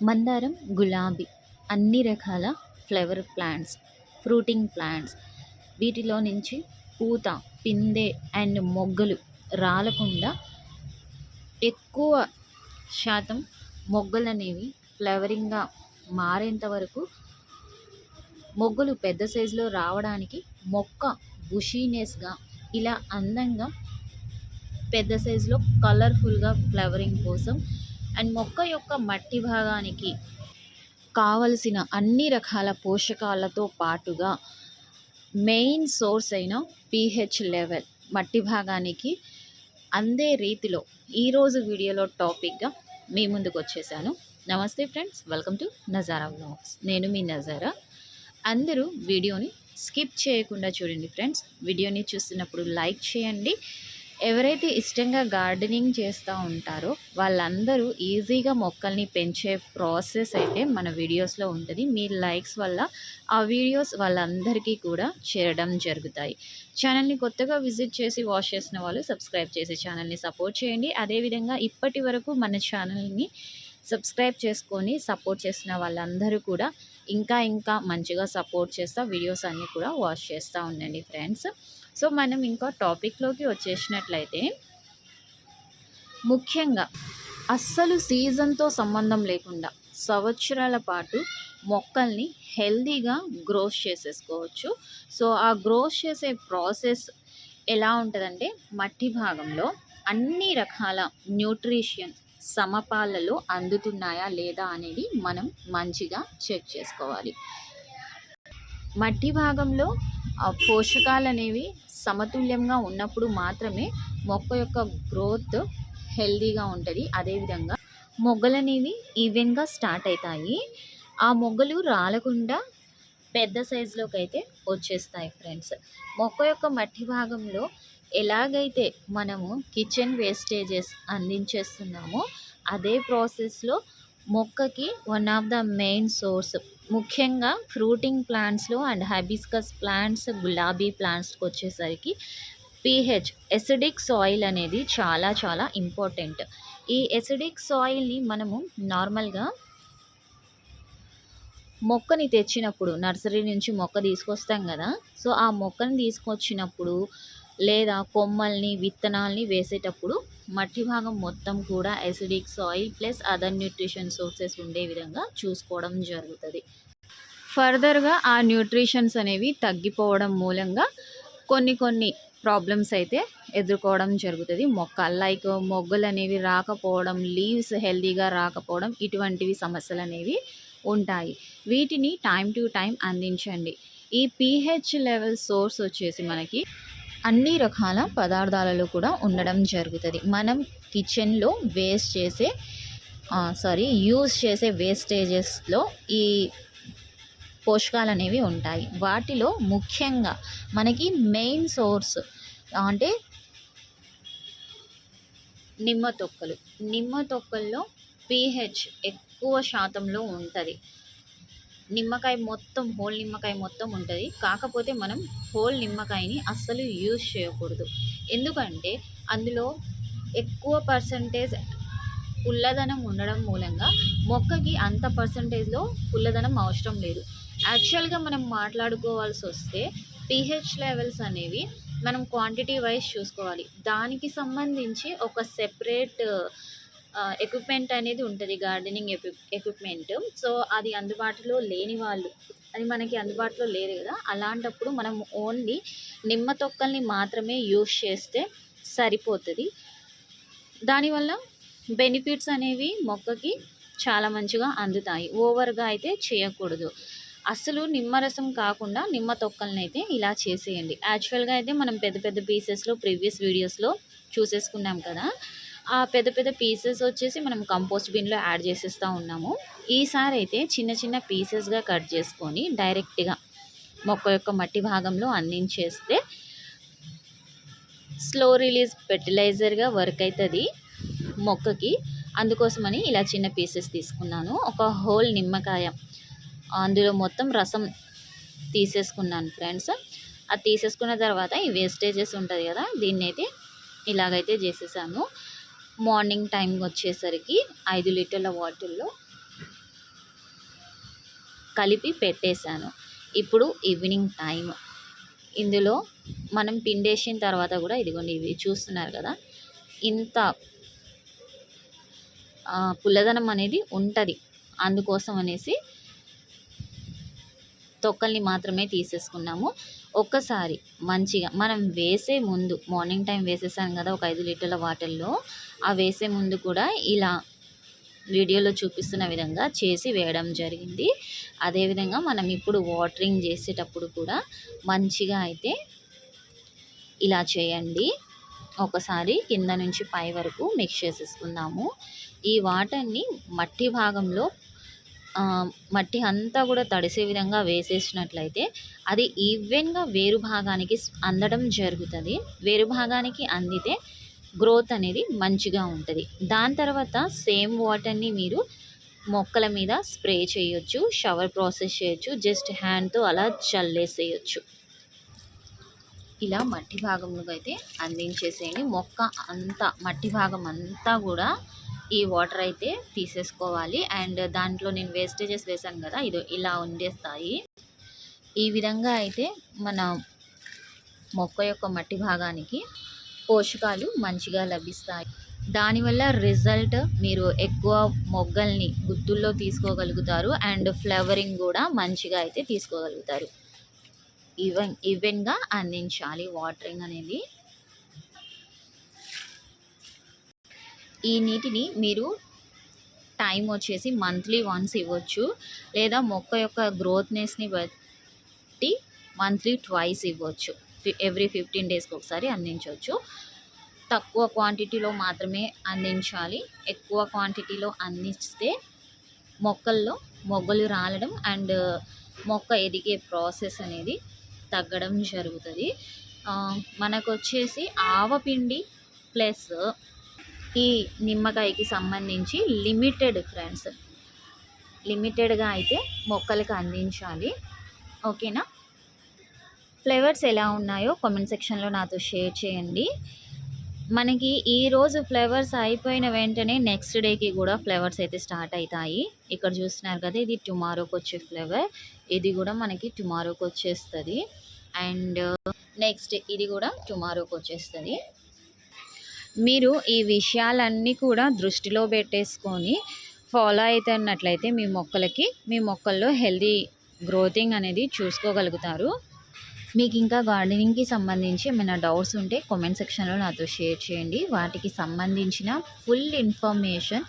మందారం గులాబీ అన్ని రకాల ఫ్లవర్ ప్లాంట్స్ ఫ్రూటింగ్ ప్లాంట్స్. వీటిలో నుంచి పూత పిందె అండ్ మొగ్గలు రాలకుండా ఎక్కువ శాతం మొగ్గలు అనేవి ఫ్లవరింగ్గా మారేంత వరకు మొగ్గలు పెద్ద సైజులో రావడానికి మొక్క బుషీనెస్గా ఇలా అందంగా పెద్ద సైజులో కలర్ఫుల్గా ఫ్లవరింగ్ కోసం అండ్ మొక్క యొక్క మట్టి భాగానికి కావలసిన అన్ని రకాల పోషకాలతో పాటుగా మెయిన్ సోర్స్ అయిన పీహెచ్ లెవెల్ మట్టి భాగానికి అందే రీతిలో ఈరోజు వీడియోలో టాపిక్గా మీ ముందుకు వచ్చేసాను. నమస్తే friends welcome to Nazara blogs నేను మీ నజారా. అందరూ వీడియోని స్కిప్ చేయకుండా చూడండి ఫ్రెండ్స్. వీడియోని చూస్తున్నప్పుడు లైక్ చేయండి. ఎవరైతే ఇష్టంగా గార్డెనింగ్ చేస్తూ ఉంటారో వాళ్ళందరూ ఈజీగా మొక్కల్ని పెంచే ప్రాసెస్ అయితే మన వీడియోస్లో ఉంటుంది. మీ లైక్స్ వల్ల ఆ వీడియోస్ వాళ్ళందరికీ కూడా చేరడం జరుగుతాయి. ఛానల్ని కొత్తగా విజిట్ చేసి వాచ్ చేసిన వాళ్ళు సబ్స్క్రైబ్ చేసి ఛానల్ని సపోర్ట్ చేయండి. అదేవిధంగా ఇప్పటి వరకు మన ఛానల్ని సబ్స్క్రైబ్ చేసుకొని సపోర్ట్ చేసిన వాళ్ళందరూ కూడా ఇంకా ఇంకా మంచిగా సపోర్ట్ చేస్తూ వీడియోస్ అన్నీ కూడా వాచ్ చేస్తూ ఉండండి ఫ్రెండ్స్. సో మనం ఇంకా టాపిక్లోకి వచ్చేసినట్లయితే ముఖ్యంగా అస్సలు సీజన్తో సంబంధం లేకుండా సంవత్సరాల పాటు మొక్కల్ని హెల్దీగా గ్రోస్ చేసేసుకోవచ్చు. సో ఆ గ్రోస్ చేసే ప్రాసెస్ ఎలా ఉంటుందంటే మట్టి భాగంలో అన్ని రకాల న్యూట్రిషన్ సమపాలలో అందుతున్నాయా లేదా అనేది మనం మంచిగా చెక్ చేసుకోవాలి. మట్టి భాగంలో పోషకాలు అనేవి సమతుల్యంగా ఉన్నప్పుడు మాత్రమే మొక్క యొక్క గ్రోత్ హెల్దీగా ఉంటుంది. అదేవిధంగా మొగ్గలు అనేవి ఈవెన్గా స్టార్ట్ అవుతాయి ఆ మొగ్గలు రాలకుండా పెద్ద సైజులోకి అయితే వచ్చేస్తాయి ఫ్రెండ్స్. మొక్క యొక్క మట్టి భాగంలో ఎలాగైతే మనము కిచెన్ వేస్టేజెస్ అందించేస్తున్నామో అదే ప్రాసెస్లో మొక్కకి one of the main source ముఖ్యంగా ఫ్రూటింగ్ ప్లాంట్స్లో అండ్ హైబిస్కస్ ప్లాంట్స్ గులాబీ ప్లాంట్స్కి వచ్చేసరికి పీహెచ్ ఎసిడిక్ సాయిల్ అనేది చాలా చాలా ఇంపార్టెంట్ ఈ ఎసిడిక్ సాయిల్ని మనము నార్మల్గా మొక్కని తెచ్చినప్పుడు నర్సరీ నుంచి మొక్క తీసుకొస్తాం కదా సో ఆ మొక్కని తీసుకొచ్చినప్పుడు లేదా కొమ్మల్ని విత్తనాల్ని వేసేటప్పుడు మట్టి భాగం మొత్తం కూడా acidic soil plus other nutrition sources ఉండే విధంగా చూసుకోవడం జరుగుతుంది. ఫర్దర్గా ఆ న్యూట్రిషన్స్ అనేవి తగ్గిపోవడం మూలంగా కొన్ని కొన్ని ప్రాబ్లమ్స్ అయితే ఎదుర్కోవడం జరుగుతుంది. మొక్క లైక్ మొగ్గలు అనేవి రాకపోవడం లీవ్స్ హెల్దీగా రాకపోవడం ఇటువంటివి సమస్యలు అనేవి ఉంటాయి. వీటిని టైం టు టైం అందించండి. ఈ పీహెచ్ లెవెల్ సోర్స్ వచ్చేసి మనకి అన్ని రకాల పదార్థాలలో కూడా ఉండడం జరుగుతుంది. మనం కిచెన్లో వేస్ట్ చేసే సారీ యూజ్ చేసే వేస్టేజెస్లో ఈ పోషకాలు అనేవి ఉంటాయి. వాటిలో ముఖ్యంగా మనకి మెయిన్ సోర్స్ అంటే నిమ్మ తొక్కలు. నిమ్మ తొక్కల్లో పీహెచ్ ఎక్కువ శాతంలో ఉంటుంది. నిమ్మకాయ మొత్తం హోల్ నిమ్మకాయ మొత్తం ఉంటుంది. కాకపోతే మనం హోల్ నిమ్మకాయని అస్సలు యూజ్ చేయకూడదు. ఎందుకంటే అందులో ఎక్కువ పర్సంటేజ్ పుల్లదనం ఉండడం మూలంగా మొక్కకి అంత పర్సంటేజ్లో పుల్లదనం అవసరం లేదు. యాక్చువల్గా మనం మాట్లాడుకోవాల్సి వస్తే పిహెచ్ లెవెల్స్ అనేవి మనం క్వాంటిటీ వైజ్ చూసుకోవాలి. దానికి సంబంధించి ఒక సెపరేట్ ఎక్విప్మెంట్ అనేది ఉంటుంది గార్డెనింగ్ ఎక్విప్మెంట్ సో అది అందుబాటులో లేని వాళ్ళు అది మనకి అందుబాటులో లేదు కదా. అలాంటప్పుడు మనం ఓన్లీ నిమ్మ తొక్కల్ని మాత్రమే యూస్ చేస్తే సరిపోతుంది. దానివల్ల బెనిఫిట్స్ అనేవి మొక్కకి చాలా మంచిగా అందుతాయి. ఓవర్గా అయితే చేయకూడదు. అసలు నిమ్మరసం కాకుండా నిమ్మ తొక్కల్ని అయితే ఇలా చేసేయండి. యాక్చువల్గా అయితే మనం పెద్ద పెద్ద పీసెస్లో ప్రీవియస్ వీడియోస్లో చూసేసుకున్నాం కదా. ఆ పెద్ద పెద్ద పీసెస్ వచ్చేసి మనం కంపోస్ట్ బిన్లో యాడ్ చేసేస్తూ ఉన్నాము. ఈసారి అయితే చిన్న చిన్న పీసెస్గా కట్ చేసుకొని డైరెక్ట్గా మొక్క యొక్క మట్టి భాగంలో అందించేస్తే స్లో రిలీజ్ ఫెర్టిలైజర్గా వర్క్ అవుతుంది మొక్కకి. అందుకోసమని ఇలా చిన్న పీసెస్ తీసుకున్నాను. ఒక హోల్ నిమ్మకాయ అందులో మొత్తం రసం తీసేసుకున్నాను ఫ్రెండ్స్ అది తీసేసుకున్న తర్వాత ఈ వేస్టేజెస్ ఉంటుంది కదా దీన్ని అయితే ఇలాగైతే చేసేసాను. మార్నింగ్ టైం వచ్చేసరికి ఐదు లీటర్ల వాటర్లో కలిపి పెట్టేశాను. ఇప్పుడు ఈవినింగ్ టైం ఇందులో మనం పిండేసిన తర్వాత కూడా ఇదిగోండి ఇవి చూస్తున్నారు కదా ఇంత పుల్లదనం అనేది ఉంటుంది. అందుకోసం అనేసి తొక్కల్ని మాత్రమే తీసేసుకున్నాము. ఒక్కసారి మంచిగా మనం వేసే ముందు మార్నింగ్ టైం వేసేసాను కదా ఒక ఐదు లీటర్ల వాటర్లో ఆ వేసే ముందు కూడా ఇలా వీడియోలో చూపిస్తున్న విధంగా చేసి వేయడం జరిగింది. అదేవిధంగా మనం ఇప్పుడు వాటరింగ్ చేసేటప్పుడు కూడా మంచిగా అయితే ఇలా చేయండి. ఒకసారి కింద నుంచి పై వరకు మిక్స్ చేసేసుకుందాము. ఈ వాటర్ని మట్టి భాగంలో మట్టి అంతా కూడా తడిసే విధంగా వేసేసినట్లయితే అది ఈవెన్గా వేరు భాగానికి అందడం జరుగుతుంది. వేరు భాగానికి అందితే గ్రోత్ అనేది మంచిగా ఉంటుంది. దాని తర్వాత సేమ్ వాటర్ని మీరు మొక్కల మీద స్ప్రే చేయొచ్చు షవర్ ప్రాసెస్ చేయొచ్చు జస్ట్ హ్యాండ్తో అలా చల్లేసేయచ్చు. ఇలా మట్టి భాగంలో అయితే అందించేసేయండి. మొక్క అంతా మట్టి భాగం అంతా కూడా ఈ వాటర్ అయితే తీసేసుకోవాలి. అండ్ దాంట్లో నేను వేస్టేజెస్ వేసాను కదా ఇది ఇలా ఉండేస్తాయి. ఈ విధంగా అయితే మన మొక్క యొక్క మట్టి భాగానికి పోషకాలు మంచిగా లభిస్తాయి. దానివల్ల రిజల్ట్ మీరు ఎక్కువ మొగ్గల్ని గుత్తుల్లో తీసుకోగలుగుతారు. అండ్ ఫ్లవరింగ్ కూడా మంచిగా అయితే తీసుకోగలుగుతారు. ఈవెన్ ఈవెన్గా అందించాలి వాటరింగ్ అనేది. ఈ నీటిని మీరు టైం వచ్చేసి మంత్లీ వన్స్ ఇవ్వచ్చు. లేదా మొక్క యొక్క గ్రోత్నెస్ని బట్టి మంత్లీ ట్వైస్ ఇవ్వచ్చు. ఎవ్రీ ఫిఫ్టీన్ డేస్కి ఒకసారి అందించవచ్చు. తక్కువ క్వాంటిటీలో మాత్రమే అందించాలి. ఎక్కువ క్వాంటిటీలో అందిస్తే మొక్కల్లో మొగ్గలు రాలడం అండ్ మొక్క ఎదిగే ప్రాసెస్ అనేది తగ్గడం జరుగుతుంది. మనకు వచ్చేసి ఆవపిండి ప్లస్ ఈ నిమ్మకాయకి సంబంధించి లిమిటెడ్ ఫ్రెండ్స్. లిమిటెడ్గా అయితే మొక్కలకు అందించాలి. ఓకేనా? ఫ్లేవర్స్ ఎలా ఉన్నాయో కామెంట్ సెక్షన్లో నాతో షేర్ చేయండి. మనకి ఈరోజు ఫ్లేవర్స్ అయిపోయిన వెంటనే నెక్స్ట్ డేకి కూడా ఫ్లేవర్స్ అయితే స్టార్ట్ అవుతాయి. ఇక్కడ చూస్తున్నారు కదా ఇది టుమారోకి వచ్చే ఫ్లేవర్. ఇది కూడా మనకి టుమారోకి వచ్చేస్తుంది. అండ్ నెక్స్ట్ ఇది కూడా టుమారోకి వచ్చేస్తుంది. మీరు ఈ విషయాలన్నీ కూడా దృష్టిలో పెట్టేసుకొని ఫాలో అవుతున్నట్లయితే మీ మొక్కలకి మీ మొక్కల్లో హెల్దీ గ్రోతింగ్ అనేది చూసుకోగలుగుతారు. మీకు ఇంకా గార్డెనింగ్కి సంబంధించి ఏమైనా డౌట్స్ ఉంటే కామెంట్ సెక్షన్లో నాతో షేర్ చేయండి. వాటికి సంబంధించిన ఫుల్ ఇన్ఫర్మేషన్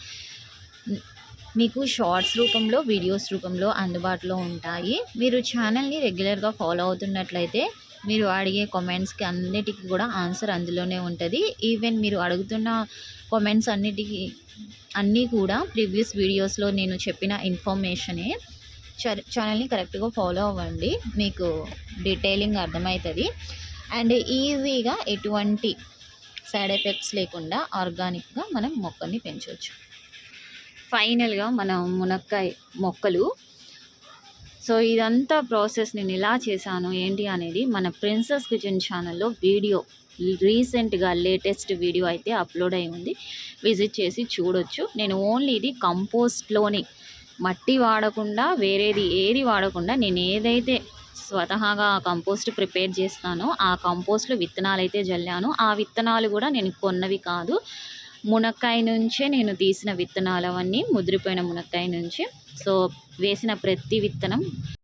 మీకు షార్ట్స్ రూపంలో వీడియోస్ రూపంలో అందుబాటులో ఉంటాయి. మీరు ఛానల్ని రెగ్యులర్గా ఫాలో అవుతున్నట్లయితే మీరు అడిగే కామెంట్స్కి అన్నిటికీ కూడా ఆన్సర్ అందులోనే ఉంటుంది. ఈవెన్ మీరు అడుగుతున్న కామెంట్స్ అన్నిటికీ అన్నీ కూడా ప్రీవియస్ వీడియోస్లో నేను చెప్పిన ఇన్ఫర్మేషనే ఛానల్ని కరెక్ట్గా ఫాలో అవ్వండి. మీకు డీటెయిలింగ్ అర్థమవుతుంది. అండ్ ఈజీగా ఎటువంటి సైడ్ ఎఫెక్ట్స్ లేకుండా ఆర్గానిక్గా మనం మొక్కల్ని పెంచవచ్చు ఫైనల్గా మనం మునక్కాయ మొక్కలు సో ఇదంతా ప్రాసెస్ నేను ఎలా చేశాను ఏంటి అనేది మన ప్రిన్సెస్ కిచెన్ ఛానల్లో వీడియో రీసెంట్గా లేటెస్ట్ వీడియో అయితే అప్లోడ్ అయి ఉంది. విజిట్ చేసి చూడొచ్చు. నేను ఓన్లీ ఇది కంపోస్ట్లోని. మట్టి వాడకుండా వేరేది ఏది వాడకుండా నేను ఏదైతే స్వతహాగా కంపోస్ట్ ప్రిపేర్ చేస్తానో ఆ కంపోస్ట్లో విత్తనాలు అయితే జల్లాను. ఆ విత్తనాలు కూడా నేను కొన్నవి కాదు. మునక్కాయ నుంచే నేను తీసిన విత్తనాలు అవన్నీ ముదిరిపోయిన మునక్కాయ నుంచి. సో వేసిన ప్రతి విత్తనం